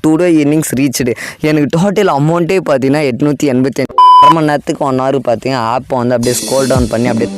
Two டே innings reached எனக்கு total அமௌண்ட்டே பார்த்தீங்கன்னா எட்நூற்றி எண்பத்தி அரை மணி நேரத்துக்கு ஒன் ஹவர் பார்த்தீங்கன்னா ஆப்பை வந்து அப்படியே ஸ்கோல் டவுன் பண்ணி அப்படியே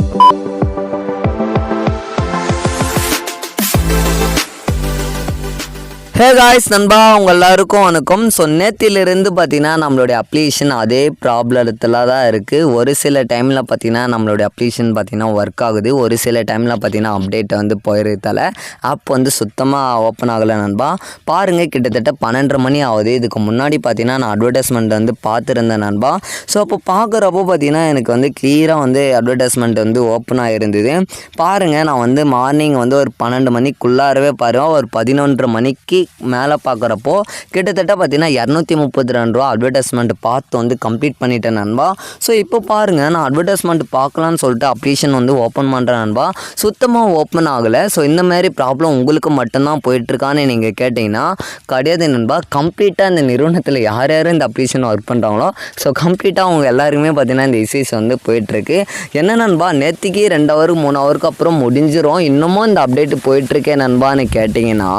ஹே காய்ஸ் நண்பா அவங்க எல்லாருக்கும் வணக்கம். ஸோ நேத்திலிருந்து பார்த்தீங்கன்னா நம்மளுடைய அப்ளிகேஷன் அதே ப்ராப்ளத்தில் தான் இருக்குது ஒரு சில டைமில் பார்த்தீங்கன்னா நம்மளுடைய அப்ளிகேஷன் பார்த்தீங்கன்னா ஒர்க் ஆகுது. ஒரு சில டைமில் பார்த்தீங்கன்னா அப்டேட் வந்து போயிருந்தால ஆப் வந்து சுத்தமாக ஓப்பன் ஆகலை நண்பா. பாருங்கள் கிட்டத்தட்ட பன்னெண்டரை மணி ஆகுது. இதுக்கு முன்னாடி பார்த்தீங்கன்னா நான் அட்வர்டைஸ்மெண்ட் வந்து பார்த்துருந்தேன் நண்பா. ஸோ அப்போ பார்க்குறப்போ பார்த்தீங்கன்னா எனக்கு வந்து கிளியராக வந்து அட்வர்டைஸ்மெண்ட் வந்து ஓப்பன் ஆகிருந்தது பாருங்கள் நான் வந்து மார்னிங் வந்து ஒரு பன்னெண்டு மணிக்குள்ளாரவே பாருவேன் ஒரு பதினொன்றரை மணிக்கு மேலே பார்க்குறப்போ கிட்டத்தட்ட பார்த்தீங்கன்னா இரநூத்தி முப்பத்தி ரெண்டு ரூபா அட்வர்டைஸ்மெண்ட் பார்த்து வந்து கம்ப்ளீட் பண்ணிட்டேன் நண்பா. ஸோ இப்போ பாருங்கள் நான் அட்வர்டைஸ்மெண்ட் பார்க்கலான்னு சொல்லிட்டு அப்ளிகேஷன் வந்து ஓப்பன் பண்ணுறேன் நண்பா. சுத்தமாக ஓப்பன் ஆகலை. ஸோ இந்த மாதிரி ப்ராப்ளம் உங்களுக்கு மட்டும்தான் போயிட்டுருக்கான்னு நீங்கள் கேட்டிங்கன்னா கிடையாது நண்பா. கம்ப்ளீட்டாக இந்த நிறுவனத்தில் யார் யார் இந்த அப்ளிகேஷன் ஒர்க் பண்ணுறாங்களோ ஸோ கம்ப்ளீட்டாக அவங்க எல்லாருக்குமே பார்த்தீங்கன்னா இந்த இசைஸ் வந்து போயிட்டுருக்கு. என்ன நண்பா நேற்றுக்கு ரெண்டு ஹவர் மூணு ஹவருக்கு அப்புறம் முடிஞ்சிடும் இன்னமும் இந்த அப்டேட் போயிட்டுருக்கே நண்பான்னு கேட்டிங்கன்னா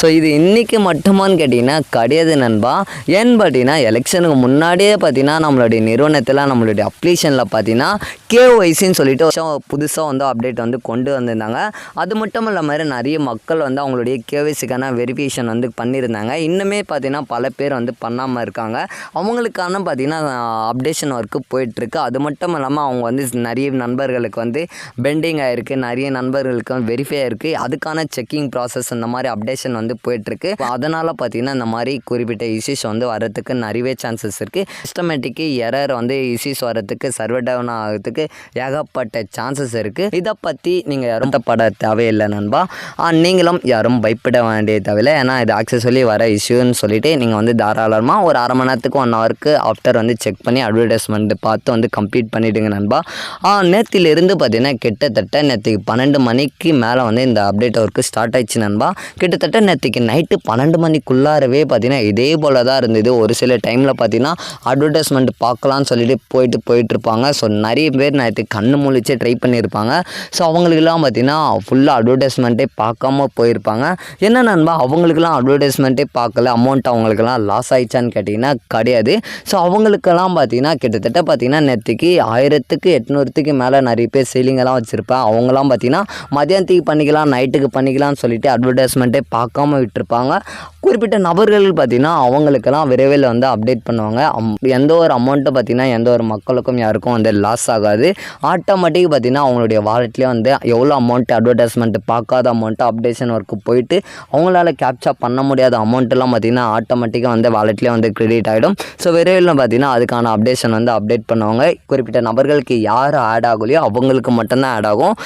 ஸோ இது இன்றைக்கி மட்டுமான்னு கேட்டிங்கன்னா கிடையாது நண்பா. ஏன்னு பார்த்தீங்கன்னா எலெக்ஷனுக்கு முன்னாடியே பார்த்தீங்கன்னா நம்மளுடைய நிறுவனத்தில் நம்மளுடைய அப்ளிகேஷனில் பார்த்தீங்கன்னா கேஒய்சின்னு சொல்லிட்டு புதுசாக வந்து அப்டேட் வந்து கொண்டு வந்திருந்தாங்க. அது மட்டும் இல்லாமல் நிறைய மக்கள் வந்து அவங்களுடைய கேஒய்சிக்கான வெரிஃபிகேஷன் வந்து பண்ணியிருந்தாங்க. இன்னுமே பார்த்தீங்கன்னா பல பேர் வந்து பண்ணாமல் இருக்காங்க. அவங்களுக்கான பார்த்தீங்கன்னா அப்டேஷன் ஒர்க்கு போயிட்டுருக்கு. அது மட்டும் இல்லாமல் அவங்க வந்து நிறைய நண்பர்களுக்கு வந்து பெண்டிங் ஆகிருக்கு நிறைய நண்பர்களுக்கு வந்து வெரிஃபை ஆகிருக்கு அதுக்கான செக்கிங் ப்ராசஸ் இந்த மாதிரி அப்டேஷன் வந்து போயிட்டுருக்கு. அதனால் பார்த்தீங்கன்னா இந்த மாதிரி குறிப்பிட்ட இஷ்யூஸ் வந்து வரதுக்கு நிறையவே சான்சஸ் இருக்குது சிஸ்டமேட்டிக்கு எரர் வந்து இஷ்யூஸ் வரத்துக்கு சர்வர் டவுன் ஆகிறதுக்கு ஏகப்பட்ட சான்சஸ் இருக்குது இதை பற்றி நீங்கள் யாரும் பட தேவையில்லை நண்பா. நீங்களும் யாரும் பயப்பட வேண்டிய தேவையில்லை. ஏன்னா இது ஆக்சஸ்வலி வர இஷ்யூன்னு சொல்லிட்டு நீங்கள் வந்து தாராளமாக ஒரு அரை மணி நேரத்துக்கு ஒன் ஹவருக்கு ஆஃப்டர் வந்து செக் பண்ணி அட்வர்டைஸ்மெண்ட் பார்த்து வந்து கம்ப்ளீட் பண்ணிவிடுங்க நண்பா. ஆ, பார்த்தீங்கன்னா கிட்டத்தட்ட நேற்றுக்கு பன்னெண்டு மணிக்கு மேலே வந்து இந்த அப்டேட் ஒர்க்கு ஸ்டார்ட் ஆயிடுச்சு நண்பா. கிட்டத்தட்ட நேற்றுக்கு நைட்டு பன்னெண்டு மணிக்குள்ளாரவே பார்த்தீங்கன்னா இதே போல் தான் இருந்தது. ஒரு சில டைமில் பார்த்தீங்கன்னா அட்வர்டைஸ்மெண்ட் பார்க்கலான்னு சொல்லிட்டு போயிட்டு போயிட்டுருப்பாங்க ஸோ நிறைய பேர் நேற்று கண்ணு முழிச்சே ட்ரை பண்ணியிருப்பாங்க. ஸோ அவங்களுக்கெல்லாம் பார்த்தீங்கன்னா ஃபுல்லாக அட்வர்டைஸ்மெண்ட்டே பார்க்காம போயிருப்பாங்க. என்ன நண்பா அவங்களுக்கெல்லாம் அட்வர்டைஸ்மெண்ட்டே பார்க்கல அமௌண்ட் அவங்களுக்கெல்லாம் லாஸ் ஆயிடுச்சான்னு கேட்டிங்கன்னா கிடையாது. ஸோ அவங்களுக்கெல்லாம் பார்த்தீங்கன்னா கிட்டத்தட்ட பார்த்தீங்கன்னா நேற்றுக்கு ஆயிரத்துக்கு எட்நூறுத்துக்கு மேலே நிறைய பேர் சீலிங்கெல்லாம் வச்சுருப்பேன். அவங்களாம் பார்த்தீங்கன்னா மதியானத்துக்கு பண்ணிக்கலாம் நைட்டுக்கு பண்ணிக்கலாம்னு சொல்லிட்டு அட்வர்டைஸ்மெண்ட்டே பார்க்காம விட்டுருப்பாங்க. குறிப்பிட்ட நபர்கள் பார்த்திங்கன்னா அவங்களுக்கெல்லாம் விரைவில் வந்து அப்டேட் பண்ணுவாங்க. அம் எந்த ஒரு அமௌண்ட்டை பார்த்தீங்கன்னா எந்த ஒரு மக்களுக்கும் யாருக்கும் வந்து லாஸ் ஆகாது. ஆட்டோமேட்டிக் பார்த்தீங்கன்னா அவங்களுடைய வாலெட்லேயே வந்து எவ்வளோ அமௌண்ட் அட்வர்டைஸ்மெண்ட் பார்க்காத அமௌண்ட்டு அப்டேஷன் ஒர்க்கு போயிட்டு அவங்களால கேப்சர் பண்ண முடியாத அமௌண்ட்டெல்லாம் பார்த்திங்கன்னா ஆட்டோமேட்டிக்காக வந்து வாலெட்லேயே வந்து கிரெடிட் ஆகிடும் ஸோ விரைவில் பார்த்தீங்கன்னா அதுக்கான அப்டேஷன் வந்து அப்டேட் பண்ணுவாங்க. குறிப்பிட்ட நபர்களுக்கு யார் ஆட் ஆகலையோ அவங்களுக்கு மட்டும்தான் ஆட் ஆகும்.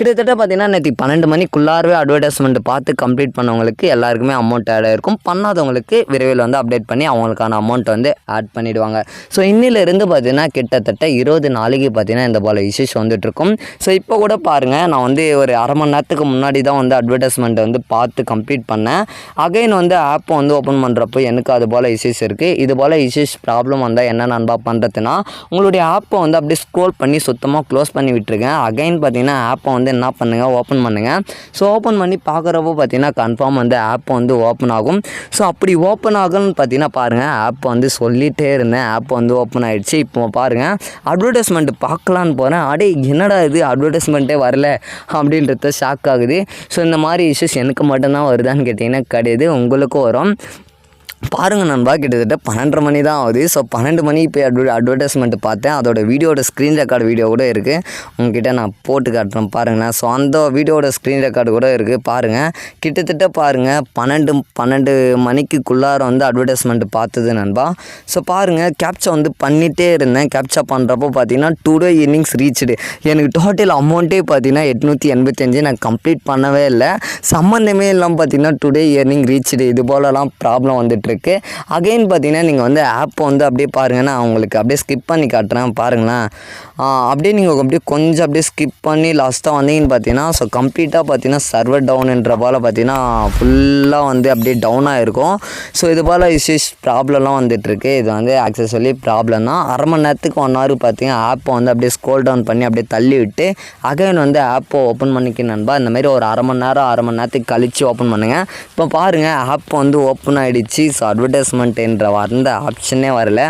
கிட்டத்தட்ட பார்த்தீங்கன்னா நேற்று பன்னெண்டு மணிக்குள்ளாரவே அட்வர்டைஸ்மெண்ட் பார்த்து கம்ப்ளீட் பண்ணவங்களுக்கு எல்லாருக்குமே அமௌண்ட் ஆட் ஆயிருக்கும். பண்ணாதவங்களுக்கு விரைவில் வந்து அப்டேட் பண்ணி அவங்களுக்கான அமௌண்ட் வந்து ஆட் பண்ணிடுவாங்க. ஸோ இன்னிலிருந்து பார்த்தீங்கன்னா கிட்டத்தட்ட இருபது நாளைக்கு பார்த்தீங்கன்னா இந்த போல் இஷ்யூஸ் வந்துட்டுருக்கும். ஸோ இப்போ கூட பாருங்கள் நான் வந்து ஒரு அரை மணி நேரத்துக்கு முன்னாடி தான் வந்து அட்வர்டைஸ்மெண்ட் வந்து பார்த்து கம்ப்ளீட் பண்ணேன். அகைன் வந்து ஆப்பை வந்து ஓப்பன் பண்ணுறப்போ எனக்கு அது போல் இஷ்யூஸ் இருக்குது இது போல் இஷ்யூஸ் ப்ராப்ளம் வந்தால் என்ன நண்பா பண்ணுறதுனா உங்களுடைய ஆப்பை வந்து அப்படியே ஸ்க்ரோல் பண்ணி சுத்தமாக க்ளோஸ் பண்ணி விட்டுருங்க. அகைன் பார்த்தீங்கன்னா ஆப்பை வந்து என்ன பண்ணுங்கள் ஓப்பன் பண்ணுங்கள் ஸோ ஓப்பன் பண்ணி பார்க்குறப்போ பார்த்தீங்கன்னா கன்ஃபார்ம் வந்து ஆப் வந்து ஓப்பன் ஆகும். ஸோ அப்படி ஓப்பன் ஆகும்னு பார்த்தீங்கன்னா பாருங்கள் ஆப் வந்து சொல்லிகிட்டே இருந்தேன். ஆப் வந்து ஓப்பன் ஆகிடுச்சு இப்போ பாருங்கள் அட்வர்டைஸ்மெண்ட் பார்க்கலான்னு போகிறேன் அடே என்னடா இது? அட்வர்டைஸ்மெண்ட்டே வரல அப்படின்றது ஷாக் ஆகுது. ஸோ இந்த மாதிரி இஷ்யூஸ் எனக்கு மட்டும்தான் வருதான்னு கேட்டிங்கன்னா கிடையாது. உங்களுக்கும் வரும். பாருங்கள் நண்பா கிட்டத்தட்ட பன்னெண்டரை மணி தான் ஆகுது. ஸோ பன்னெண்டு மணிக்கு போய் அட்வ அட்வர்டைஸ்மெண்ட் பார்த்தேன். அதோட வீடியோட ஸ்க்ரீன் ரெக்கார்டு வீடியோ கூட இருக்குது உங்ககிட்ட நான் போட்டு காட்டுறேன் பாருங்கண்ணா ஸோ அந்த வீடியோட ஸ்க்ரீன் ரெக்கார்டு கூட இருக்குது பாருங்கள் கிட்டத்தட்ட பாருங்கள் பன்னெண்டு பன்னெண்டு மணிக்குள்ளார வந்து அட்வர்டைஸ்மெண்ட் பார்த்தது நண்பா. ஸோ பாருங்கள் கேப்சா வந்து பண்ணிகிட்டே இருந்தேன். கேப்சா பண்ணுறப்போ பார்த்தீங்கன்னா டூ டே இன்னிங்ஸ் ரீச்டு எனக்கு டோட்டல் அமௌண்ட்டே பார்த்தீங்கன்னா எட்நூற்றி எண்பத்தஞ்சு நான் கம்ப்ளீட் பண்ணவே இல்லை. சம்மந்தமே இல்லாமல் பார்த்தீங்கன்னா டுடே இயர்னிங் ரீச்டு இது போலலாம் ப்ராப்ளம் வந்துட்டுருக்கு அகைன் பார்த்தீங்கன்னா நீங்கள் வந்து ஆப்பை வந்து அப்படியே பாருங்கன்னா நான் உங்களுக்கு அப்படியே ஸ்கிப் பண்ணி காட்டுறேன். பாருங்களேன். அப்படியே நீங்கள் அப்படியே கொஞ்சம் அப்படியே ஸ்கிப் பண்ணி லாஸ்ட்டாக வந்தீங்கன்னு பார்த்தீங்கன்னா ஸோ கம்ப்ளீட்டாக பார்த்தீங்கன்னா சர்வர் டவுனுன்ற போல் பார்த்தீங்கன்னா ஃபுல்லாக வந்து அப்படியே டவுனாக இருக்கும் ஸோ இது போல் இஷ்யூஸ் ப்ராப்ளம்லாம் வந்துட்டுருக்கு. இது வந்து ஆக்சஸ்வலி ப்ராப்ளம் தான். அரை மணி நேரத்துக்கு ஒன் ஹவர் பார்த்தீங்கன்னா ஆப்பை வந்து அப்படியே ஸ்க்ரோல் டவுன் பண்ணி அப்படியே தள்ளி விட்டு அகைன் வந்து ஆப்பை ஓப்பன் பண்ணிக்க நண்பா. இந்த மாதிரி ஒரு அரை மணி நேரம் அரை மணி நேரத்துக்கு கழித்து ஓப்பன் பண்ணுங்கள் இப்போ பாருங்கள் ஆப் வந்து ஓப்பன் ஆகிடுச்சு ஸோ அட்வர்டைஸ்மெண்ட்டுன்ற வந்த ஆப்ஷனே வரல.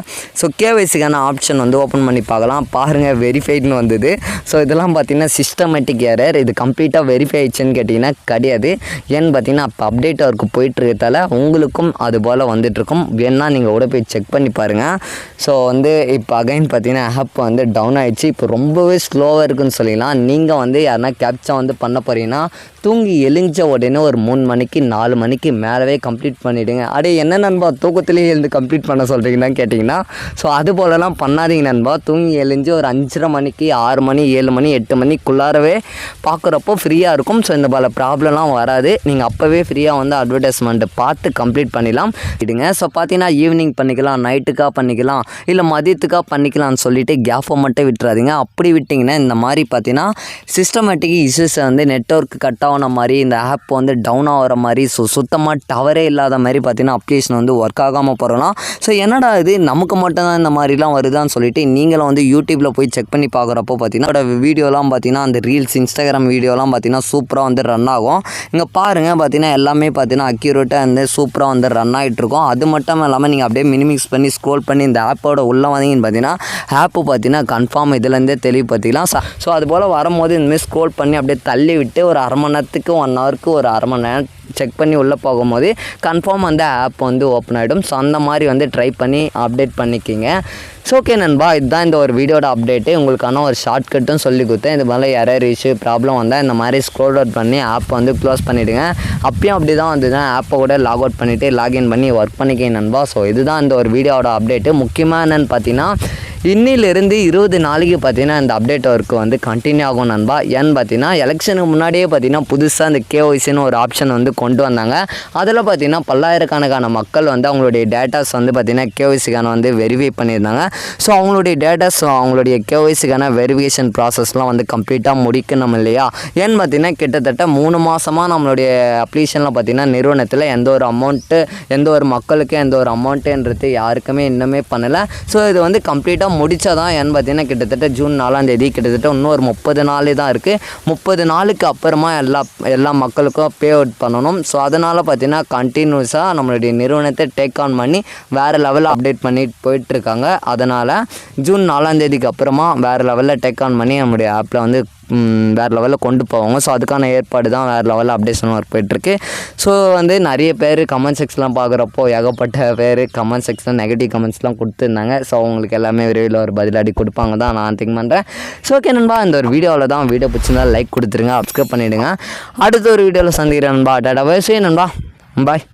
ஸோ கேவைசிக்கான ஆப்ஷன் வந்து ஓப்பன் பண்ணி பார்க்கலாம். பாருங்கள் வெரிஃபைட்னு வந்தது. ஸோ இதெல்லாம் பார்த்தீங்கன்னா சிஸ்டமேட்டிக் ஏரர் இது கம்ப்ளீட்டாக வெரிஃபை ஆயிடுச்சுன்னு கேட்டிங்கன்னா கிடையாது. ஏன்னு பார்த்தீங்கன்னா அப்போ அப்டேட் ஒர்க்கு போயிட்டுருக்கதால உங்களுக்கும் அது போல் வந்துட்டுருக்கும். வேணால் நீங்கள் கூட போய் செக் பண்ணி பாருங்கள் ஸோ வந்து இப்போ அகைன் பார்த்தீங்கன்னா ஆப் வந்து டவுன் ஆயிடுச்சு. இப்போ ரொம்பவே ஸ்லோவாக இருக்குன்னு சொல்லிடலாம். நீங்கள் வந்து யாருனா கேப்ச்சா வந்து பண்ண போகிறீங்கன்னா தூங்கி எழுஞ்ச உடனே ஒரு மூணு மணிக்கு நாலு மணிக்கு மேலவே கம்ப்ளீட் பண்ணிவிடுங்க அடே என்ன நண்பா தூக்கத்துலேயே எழுந்து கம்ப்ளீட் பண்ண சொல்கிறீங்கன்னு கேட்டிங்கன்னா ஸோ அது போலலாம் பண்ணாதீங்க நண்பா. தூங்கி எழுஞ்சு ஒரு அஞ்சரை மணிக்கு ஆறு மணி ஏழு மணி எட்டு மணிக்குள்ளாரவே பார்க்குறப்போ ஃப்ரீயாக இருக்கும். ஸோ இந்த பல ப்ராப்ளம்லாம் வராது. நீங்கள் அப்போவே ஃப்ரீயாக வந்து அட்வர்டைஸ்மெண்ட்டு பார்த்து கம்ப்ளீட் பண்ணிடலாம் இடுங்க ஸோ பார்த்தீங்கன்னா ஈவினிங் பண்ணிக்கலாம் நைட்டுக்காக பண்ணிக்கலாம் இல்லை மதியத்துக்காக பண்ணிக்கலாம்னு சொல்லிட்டு கேஃபை மட்டும் விட்டுறாதீங்க. அப்படி விட்டிங்கன்னா இந்த மாதிரி பார்த்தீங்கன்னா சிஸ்டமேட்டிக் இஷ்யூஸை வந்து நெட்ஒர்க் கட்டாக ஆன மாதிரி இந்த ஆப் வந்து டவுன் ஆகிற மாதிரி ஸோ சுத்தமாக டவரே இல்லாத மாதிரி பார்த்தீங்கன்னா அப்ளிகேஷன் வந்து ஒர்க் ஆகாமல் போகிறலாம் ஸோ என்னடா இது? நமக்கு மட்டும்தான் இந்த மாதிரிலாம் வருதான்னு சொல்லிட்டு நீங்களும் வந்து யூடியூப்பில் போய் செக் பண்ணி பார்க்குறப்போ பார்த்தீங்கன்னா வீடியோலாம் பார்த்தீங்கன்னா அந்த ரீல்ஸ் இன்ஸ்டாகிராம் வீடியோலாம் பார்த்தீங்கன்னா சூப்பராக வந்து ரன் ஆகும். இங்கே பாருங்கள் பார்த்தீங்கன்னா எல்லாமே பார்த்தீங்கன்னா அக்யூரேட்டாக வந்து சூப்பராக வந்து ரன் ஆகிட்டு இருக்கும். அது மட்டும் இல்லாமல் நீங்கள் அப்படியே மினிமிக்ஸ் பண்ணி ஸ்க்ரோல் பண்ணி இந்த ஆப்போட உள்ளே வந்தீங்கன்னு பார்த்தீங்கன்னா ஆப்பு பார்த்தீங்கன்னா கன்ஃபார்ம் இதுலேருந்தே தெளிவுபடுத்திக்கலாம் ஸோ அது போல் வரும்போது இந்தமாதிரி ஸ்க்ரோல் பண்ணி அப்படியே தள்ளி விட்டு ஒரு அரை மணி நேரத்துக்கு ஒன் ஹவருக்கு ஒரு அரை மணி நேரம் செக் பண்ணி உள்ளே போகும்போது கன்ஃபார்ம் அந்த ஆப் வந்து ஓப்பன் ஆகிடும் ஸோ அந்த மாதிரி வந்து ட்ரை பண்ணி அப்டேட் பண்ணிக்கிங்க. ஸோ ஓகே நண்பா இதுதான் இந்த ஒரு வீடியோட அப்டேட்டு உங்களுக்கான ஒரு ஷார்ட்கட்டும் சொல்லி கொடுத்தேன். இது மாதிரி எரர் இஷ்யூ ப்ராப்ளம் வந்தால் இந்த மாதிரி ஸ்க்ரோல் அவுட் பண்ணி ஆப் வந்து க்ளோஸ் பண்ணிவிடுங்க அப்பயும் அப்படி தான் வந்து தான் ஆப்பை கூட லாக் அவுட் பண்ணிவிட்டு லாகின் பண்ணி ஒர்க் பண்ணிக்கிங்க நண்பா. ஸோ இதுதான் இந்த ஒரு வீடியோட அப்டேட்டு முக்கியமாக என்னென்னு பார்த்தீங்கன்னா இன்னிலிருந்து இருபது நாளைக்கு பார்த்தீங்கன்னா இந்த அப்டேட் ஒர்க் வந்து கண்டினியூ ஆகும் நண்பா. ஏன்னு பார்த்தீங்கன்னா எலெக்ஷனுக்கு முன்னாடியே பார்த்தீங்கன்னா புதுசாக இந்த கேஒய்சின்னு ஒரு ஆப்ஷன் வந்து கொண்டு வந்தாங்க. அதில் பார்த்தீங்கன்னா பல்லாயிரக்கணக்கான மக்கள் வந்து அவங்களுடைய டேட்டாஸ் வந்து பார்த்தீங்கன்னா கேஒய்சிக்கான வந்து வெரிஃபை பண்ணியிருந்தாங்க. ஸோ அவங்களுடைய டேட்டாஸ் அவங்களுடைய கேஒய்சிக்கான வெரிஃபிகேஷன் ப்ராசஸ்லாம் வந்து கம்ப்ளீட்டாக முடிக்கணும் இல்லையா? ஏன்னு பார்த்தீங்கன்னா கிட்டத்தட்ட மூணு மாதமாக நம்மளுடைய அப்ளிகேஷனில் பார்த்தீங்கன்னா நிறுவனத்தில் எந்த ஒரு அமௌண்ட்டு எந்த ஒரு மக்களுக்கு எந்த ஒரு அமௌண்ட்டுன்றது யாருக்குமே இன்னுமே பண்ணலை. ஸோ இது வந்து கம்ப்ளீட்டாக முடிச்சா தான் ஏன்னு பார்த்தீங்கன்னா கிட்டத்தட்ட ஜூன் நாலாம் தேதி கிட்டத்தட்ட இன்னும் ஒரு முப்பது நாள் தான் இருக்குது முப்பது நாளுக்கு அப்புறமா எல்லா எல்லா மக்களுக்கும் பே அவுட் பண்ணணும். ஸோ அதனால் பார்த்தீங்கன்னா கண்டினியூஸாக நம்மளுடைய நிறுவனத்தை டேக் ஆன் பண்ணி வேறு லெவலில் அப்டேட் பண்ணிட்டு போயிட்டுருக்காங்க அதனால் ஜூன் நாலாம் தேதிக்கு அப்புறமா வேறு லெவலில் டேக் ஆன் பண்ணி நம்மளுடைய ஆப்பில் வந்து வேறு லெவலில் கொண்டு போவாங்க. ஸோ அதுக்கான ஏற்பாடு தான் வேறு லெவலில் அப்டேஷன் ஒர்க் போயிட்டுருக்கு. ஸோ வந்து நிறைய பேர் கமெண்ட் செக்ஸ்லாம் பார்க்குறப்போ ஏகப்பட்ட பேர் கமெண்ட் செக்ஸில் நெகட்டிவ் கமெண்ட்ஸ்லாம் கொடுத்துருந்தாங்க. ஸோ அவங்களுக்கு எல்லாமே விரைவில் ஒரு பதிலடி கொடுப்பாங்க தான் நான் திங்க் பண்ணுறேன் ஸோ ஓகே நண்பா இந்த ஒரு வீடியோவில் தான் வீடியோ பிடிச்சிருந்தா லைக் கொடுத்துருங்க சப்ஸ்கிரைப் பண்ணிவிடுங்க அடுத்த ஒரு வீடியோவில் சந்திக்கிறேன் நண்பா. டாடா வயசே நண்பா. பாய்